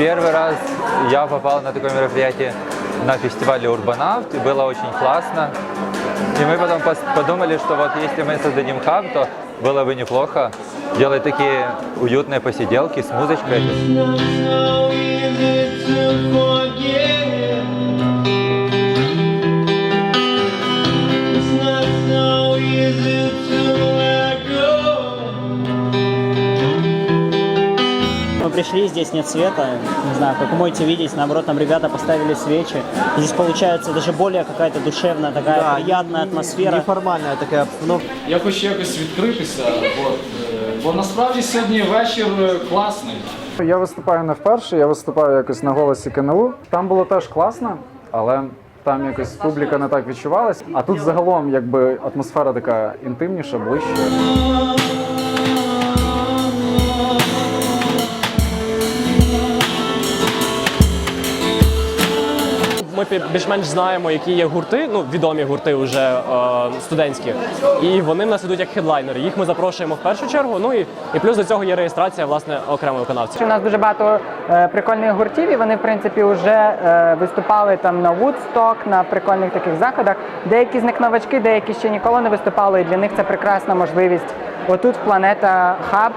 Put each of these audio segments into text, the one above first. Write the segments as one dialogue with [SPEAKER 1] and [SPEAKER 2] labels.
[SPEAKER 1] Первый раз я попал на такое мероприятие на фестивале Урбанавт, и было очень классно. И мы потом подумали, что вот если мы создадим хаб, то было бы неплохо делать такие уютные посиделки с музычкой.
[SPEAKER 2] Пришли, здесь нет света, не знаю, как вы можете видеть, наоборот, там ребята поставили свечи. И здесь получается даже более какая-то душевная, такая приятная атмосфера.
[SPEAKER 3] Неформальна така обстановка.
[SPEAKER 4] Я хочу якось відкритися, от, е, бо насправді сьогодні вечір е, класний.
[SPEAKER 5] Я виступаю не вперше, я виступаю якось на голосі КНУ. Там було теж класно, але там якось публіка не так відчувалась. А тут загалом якби атмосфера така інтимніша, ближча.
[SPEAKER 6] Ми більш-менш знаємо, які є гурти, ну відомі гурти вже е, студентські, і вони в нас ідуть як хедлайнери. Їх ми запрошуємо в першу чергу. Ну і, і плюс до цього є реєстрація власне окремого виконавця.
[SPEAKER 7] У нас дуже багато е, прикольних гуртів, і вони, в принципі, вже е, виступали там на Woodstock, на прикольних таких заходах. Деякі з них новачки, деякі ще ніколи не виступали, і для них це прекрасна можливість отут, в планета Хаб,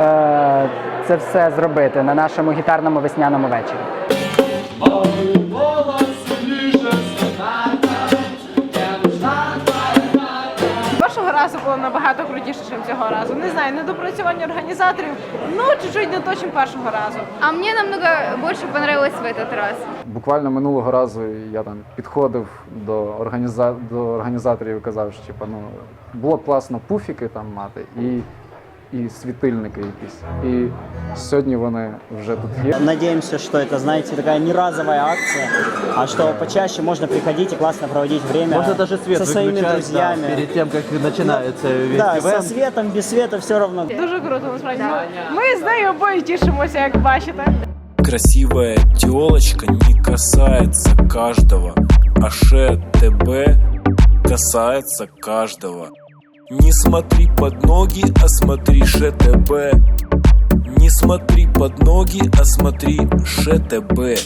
[SPEAKER 7] е, це все зробити на нашому гітарному весняному вечорі.
[SPEAKER 8] Разу було набагато крутіше, ніж цього разу. Не знаю, недопрацювання організаторів, ну чуть-чуть не то, ніж першого разу.
[SPEAKER 9] А мені намного больше понравилось в этот раз.
[SPEAKER 5] Буквально минулого разу я там підходив до організа... до організаторів і казав, що типа, ну було б класно пуфіки там мати і, і світильники якісь. І сьогодні вони вже тут є.
[SPEAKER 2] Надеемся, что это, знаете, такая не разовая акция, а что почаще можно приходить и класно проводить время
[SPEAKER 3] Можна даже свет
[SPEAKER 2] со своими
[SPEAKER 3] выключать да,
[SPEAKER 2] друзьями.
[SPEAKER 3] перед тем, как начинается весь
[SPEAKER 2] Да, со
[SPEAKER 3] ивент.
[SPEAKER 2] светом, без света все равно.
[SPEAKER 8] Дуже круто, насправді. Ну, Ми з нею обоє тішимося, як бачите.
[SPEAKER 10] Красивая телочка не касается каждого, а ше ТБ касается каждого. Не смотри под ноги, а смотри ШТБ. Не смотри под ноги, а смотри ШТБ.